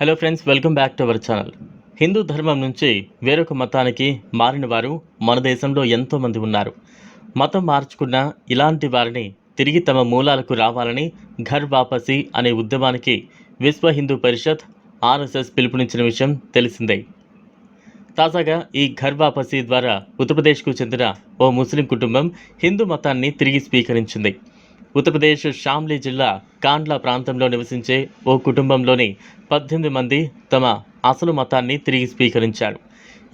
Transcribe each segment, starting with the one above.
Hello friends welcome back to our channel Hindu ధర్మం నుంచి వేరొక మతానికి మారిన వారు మన దేశంలో ఎంతోమంది ఉన్నారు. మతం మార్చుకున్న ఇలాంటి వారిని తిరిగి తమ మూలాలకు రావాలని ఘర్ వాపసి అనే ఉద్యమానికి విశ్వ హిందూ పరిషత్ ఆర్ఎస్ఎస్ పిలుపునిచ్చిన విషయం తెలిసిందే. తాజాగా ఈ ఘర్ వాపసీ ద్వారా ఉత్తరప్రదేశ్కు చెందిన ఓ ముస్లిం కుటుంబం హిందూ మతాన్ని తిరిగి స్వీకరించింది. ఉత్తరప్రదేశ్ షామ్లీ జిల్లా కాండ్లా ప్రాంతంలో నివసించే ఓ కుటుంబంలోని పద్దెనిమిది మంది తమ అసలు మతాన్ని తిరిగి స్వీకరించారు.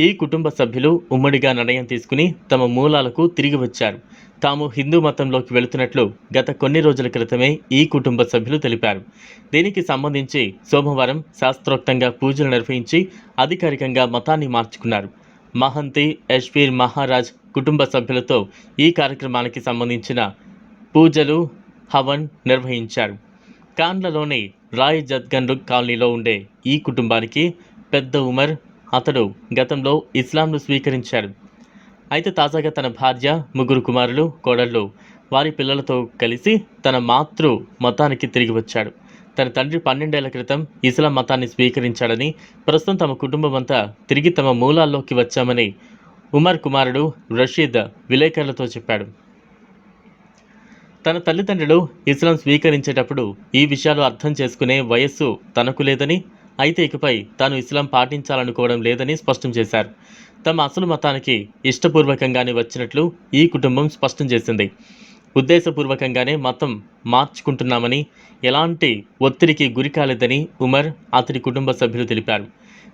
ఈ కుటుంబ సభ్యులు ఉమ్మడిగా నిర్ణయం తీసుకుని తమ మూలాలకు తిరిగి వచ్చారు. తాము హిందూ మతంలోకి వెళుతున్నట్లు గత కొన్ని రోజుల క్రితమే ఈ కుటుంబ సభ్యులు తెలిపారు. దీనికి సంబంధించి సోమవారం శాస్త్రోక్తంగా పూజలు నిర్వహించి అధికారికంగా మతాన్ని మార్చుకున్నారు. మహంతి యశ్వీర్ మహారాజ్ కుటుంబ సభ్యులతో ఈ కార్యక్రమానికి సంబంధించిన పూజలు హవన్ నిర్వహించారు. కాండ్లలోని రాయ్ జద్గన్లు కాలనీలో ఉండే ఈ కుటుంబానికి పెద్ద ఉమర్ అతడు గతంలో ఇస్లాంను స్వీకరించాడు అయితే తాజాగా తన భార్య ముగ్గురు కుమారులు కోడళ్ళు వారి పిల్లలతో కలిసి తన మాతృ మతానికి తిరిగి వచ్చాడు తన తండ్రి పన్నెండేళ్ళ క్రితం ఇస్లాం మతాన్ని స్వీకరించాడని ప్రస్తుతం తమ కుటుంబం అంతా తిరిగి తమ మూలాల్లోకి వచ్చామని ఉమర్ కుమారుడు రషీద్ విలేకరులతో చెప్పాడు. తన తల్లిదండ్రులు ఇస్లాం స్వీకరించేటప్పుడు ఈ విషయాలు అర్థం చేసుకునే వయస్సు తనకు లేదని అయితే ఇకపై తాను ఇస్లాం పాటించాలనుకోవడం లేదని స్పష్టం చేశారు. తమ అసలు మతానికి ఇష్టపూర్వకంగానే వచ్చినట్లు ఈ కుటుంబం స్పష్టం చేసింది. ఉద్దేశపూర్వకంగానే మతం మార్చుకుంటున్నామని ఎలాంటి ఒత్తిడికి గురి కాలేదని ఉమర్ అతడి కుటుంబ సభ్యులు తెలిపారు.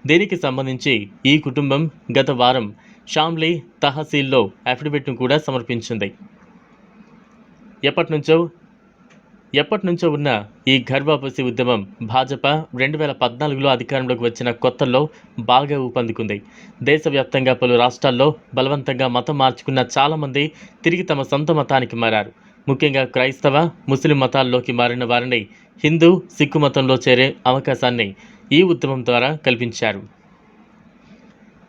దీనికి సంబంధించి ఈ కుటుంబం గత వారం షామ్లీ తహసీల్లో అఫిడవిట్ను కూడా సమర్పించింది. ఎప్పటి నుంచో ఎప్పటి నుంచో ఉన్న ఈ గర్భాపసి ఉద్యమం భాజపా రెండు వేల పద్నాలుగులో అధికారంలోకి వచ్చిన కొత్తల్లో బాగా ఊపందుకుంది. దేశవ్యాప్తంగా పలు రాష్ట్రాల్లో బలవంతంగా మతం మార్చుకున్న చాలామంది తిరిగి తమ సొంత మతానికి మారారు. ముఖ్యంగా క్రైస్తవ ముస్లిం మతాల్లోకి మారిన వారిని హిందూ సిక్కు మతంలో చేరే అవకాశాన్ని ఈ ఉద్యమం ద్వారా కల్పించారు.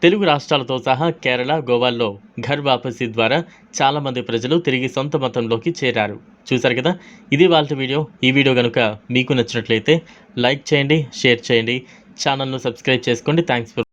తెలుగు రాష్ట్రాలతో సహా కేరళ గోవాల్లో ఘర్ వాపసీ ద్వారా చాలామంది ప్రజలు తిరిగి సొంత మతంలోకి చేరారు. చూశారు కదా? ఇది వాళ్ళ వీడియో. ఈ వీడియో కనుక మీకు నచ్చినట్లయితే లైక్ చేయండి షేర్ చేయండి. ఛానల్ను సబ్స్క్రైబ్ చేసుకోండి. Thanks for